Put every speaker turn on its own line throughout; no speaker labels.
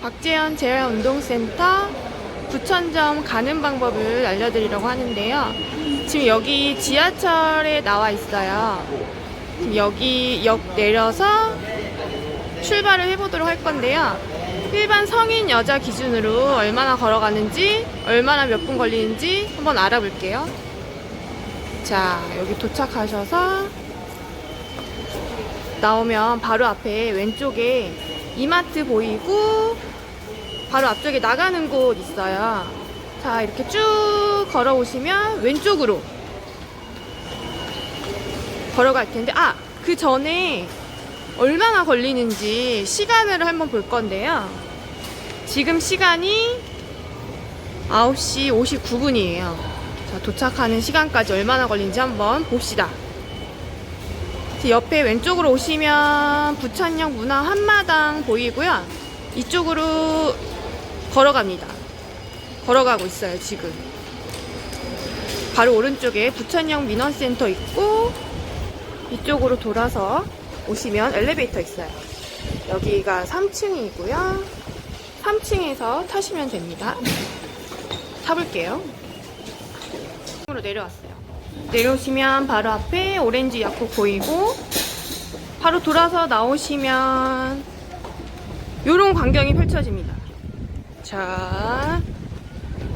박재현 재활운동센터 부천점 가는 방법을 알려드리려고 하는데요. 지금 여기 지하철에 나와 있어요. 지금 여기 역 내려서 출발을 해보도록 할 건데요. 일반 성인 여자 기준으로 얼마나 걸어가는지, 얼마나 몇 분 걸리는지 한번 알아볼게요. 자, 여기 도착하셔서 나오면 바로 앞에 왼쪽에 이마트 보이고 바로 앞쪽에 나가는 곳 있어요. 자, 이렇게 쭉 걸어오시면 왼쪽으로 걸어갈 텐데, 아, 그 전에 얼마나 걸리는지 시간을 한번 볼 건데요. 지금 시간이 9시 59분이에요. 자, 도착하는 시간까지 얼마나 걸리는지 한번 봅시다. 제 옆에 왼쪽으로 오시면 부천역 문화 한마당 보이고요. 이쪽으로 걸어갑니다. 걸어가고 있어요, 지금. 바로 오른쪽에 부천역 민원센터 있고, 이쪽으로 돌아서 오시면 엘리베이터 있어요. 여기가 3층이고요. 3층에서 타시면 됩니다. 타볼게요. 으로 내려왔어요. 내려오시면 바로 앞에 오렌지 약국 보이고 바로 돌아서 나오시면 요런 광경이 펼쳐집니다. 자,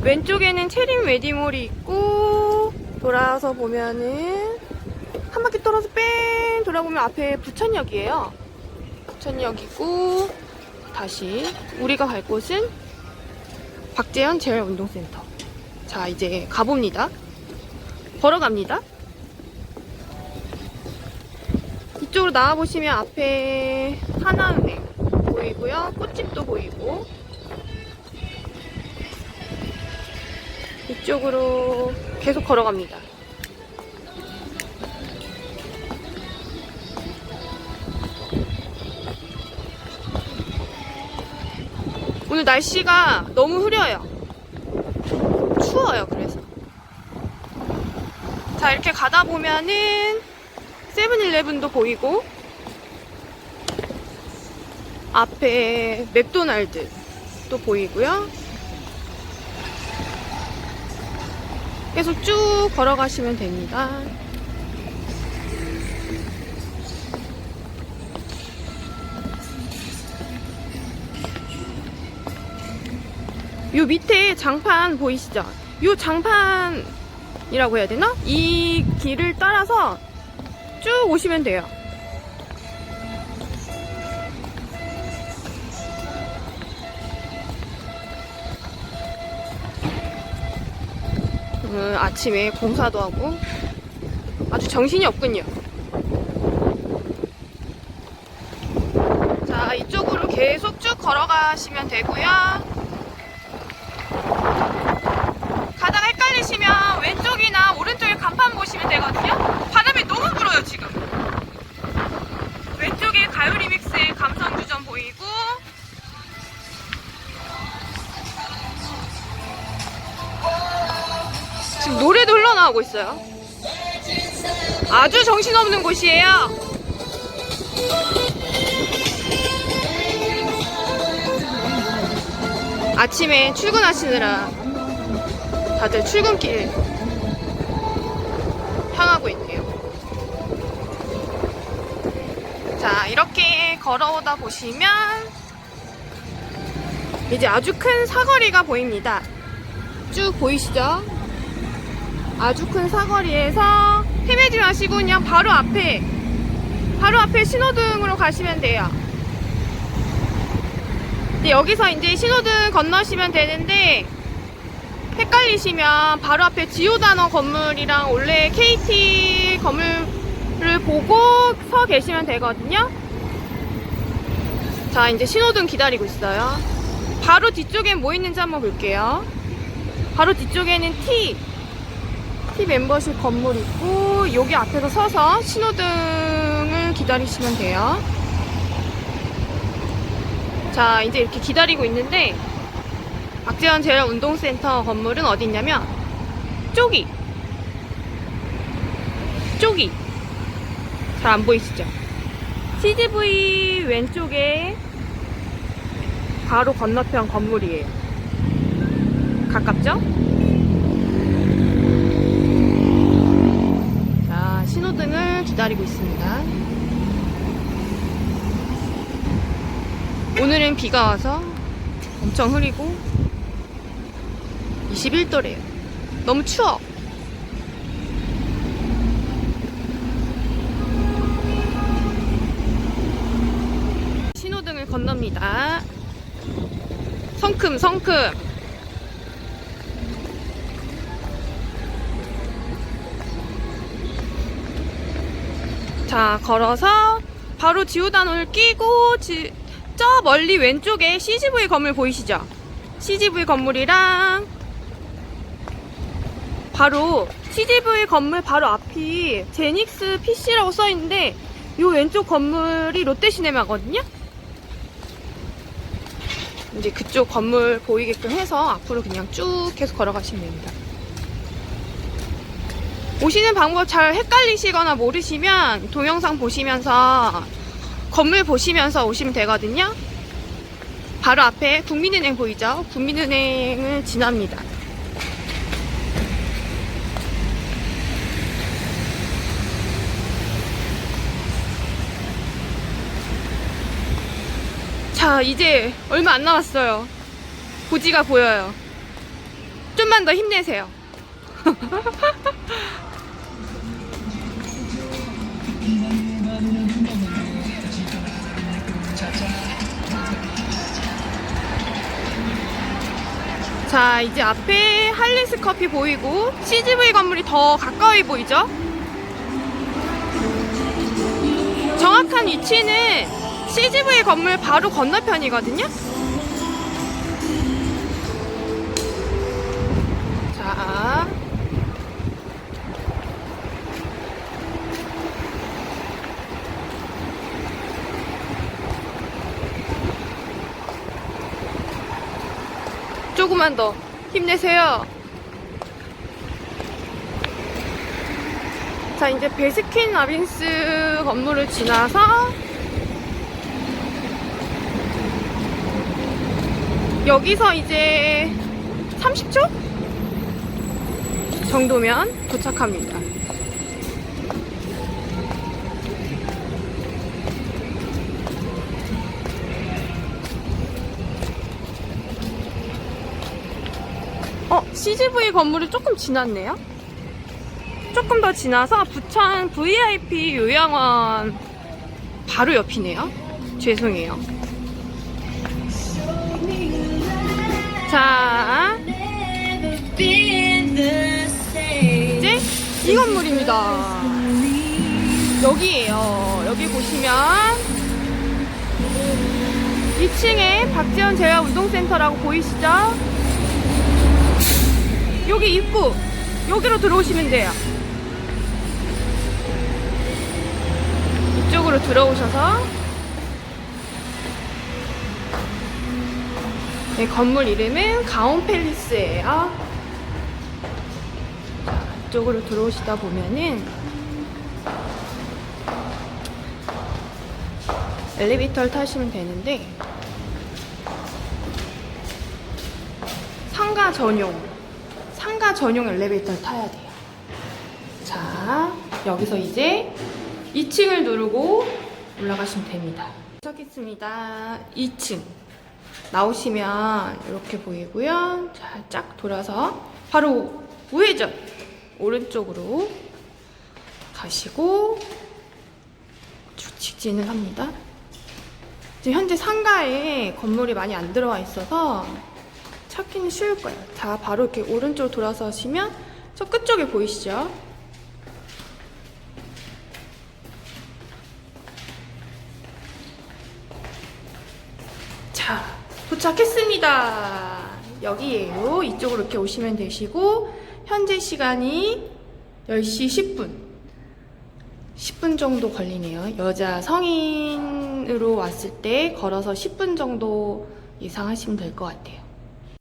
왼쪽에는 체림 웨딩홀이 있고 돌아서 보면은 한 바퀴 돌아서 뺑 돌아보면 앞에 부천역이에요. 부천역이고 다시 우리가 갈 곳은 박재현 재활운동센터. 자, 이제 가봅니다. 걸어갑니다. 이쪽으로 나와보시면 앞에 하나은행 보이고요. 꽃집도 보이고 이쪽으로 계속 걸어갑니다. 오늘 날씨가 너무 흐려요. 추워요, 그래서. 자, 이렇게 가다 보면은 세븐일레븐도 보이고, 앞에 맥도날드도 보이고요. 계속 쭉 걸어가시면 됩니다. 요 밑에 장판 보이시죠? 요 장판이라고 해야 되나? 이 길을 따라서 쭉 오시면 돼요. 오늘 아침에 공사도 하고 아주 정신이 없군요. 자, 이쪽으로 계속 쭉 걸어가시면 되고요. 가다가 헷갈리시면 왼쪽이나 오른쪽 흘러나오고 있어요. 아주 정신없는 곳이에요. 아침에 출근하시느라 다들 출근길 향하고 있네요. 자, 이렇게 걸어오다 보시면 이제 아주 큰 사거리가 보입니다. 쭉 보이시죠? 아주 큰 사거리에서 헤매지 마시고 그냥 바로 앞에 바로 앞에 신호등으로 가시면 돼요. 여기서 이제 신호등 건너시면 되는데 헷갈리시면 바로 앞에 지오단어 건물이랑 원래 KT 건물을 보고 서 계시면 되거든요. 자, 이제 신호등 기다리고 있어요. 바로 뒤쪽엔 뭐 있는지 한번 볼게요. 바로 뒤쪽에는 T, T 멤버십 건물 있고, 여기 앞에서 서서 신호등을 기다리시면 돼요. 자, 이제 이렇게 기다리고 있는데, 박재현 재활 운동센터 건물은 어디 있냐면 쪼기 쪼기 잘 안 보이시죠? CGV 왼쪽에 바로 건너편 건물이에요. 가깝죠? 자, 신호등을 기다리고 있습니다. 오늘은 비가 와서 엄청 흐리고 21도래요. 너무 추워. 신호등을 건넙니다. 성큼, 성큼. 자, 걸어서 바로 지오단을 끼고 지- 저 멀리 왼쪽에 CGV 건물 보이시죠? CGV 건물이랑 바로 CGV 건물 바로 앞이 제닉스 PC라고 써 있는데 이 왼쪽 건물이 롯데시네마거든요. 이제 그쪽 건물 보이게끔 해서 앞으로 그냥 쭉 계속 걸어가시면 됩니다. 오시는 방법 잘 헷갈리시거나 모르시면 동영상 보시면서 건물 보시면서 오시면 되거든요. 바로 앞에 국민은행 보이죠? 국민은행을 지납니다. 자, 이제 얼마 안 남았어요. 고지가 보여요. 좀만 더 힘내세요. 자, 이제 앞에 할리스 커피 보이고 CGV 건물이 더 가까이 보이죠? 정확한 위치는 CGV 건물 바로 건너편이거든요? 조금만 더 힘내세요. 자, 이제 베스킨 라빈스 건물을 지나서 여기서 이제 30초 정도면 도착합니다. CGV 건물이 조금 지났네요. 조금 더 지나서 부천 VIP 요양원 바로 옆이네요. 죄송해요. 자, 이제 이 건물입니다. 여기에요. 여기 보시면 2층에 박지원 재활운동센터라고 보이시죠? 여기 입구 여기로 들어오시면 돼요. 이쪽으로 들어오셔서 네, 건물 이름은 가온 팰리스예요. 자, 이쪽으로 들어오시다 보면은 엘리베이터를 타시면 되는데 상가 전용 상가 전용 엘리베이터를 타야 돼요. 자, 여기서 이제 2층을 누르고 올라가시면 됩니다. 도착했습니다. 2층. 나오시면 이렇게 보이고요. 살짝 돌아서 바로 우회전 오른쪽으로 가시고 쭉 직진을 합니다. 지금 현재 상가에 건물이 많이 안 들어와 있어서 찾기는 쉬울 거예요. 자, 바로 이렇게 오른쪽으로 돌아서시면 저 끝쪽에 보이시죠? 자, 도착했습니다. 여기에요. 이쪽으로 이렇게 오시면 되시고, 현재 시간이 10시 10분. 10분 정도 걸리네요. 여자 성인으로 왔을 때 걸어서 10분 정도 예상하시면 될 것 같아요.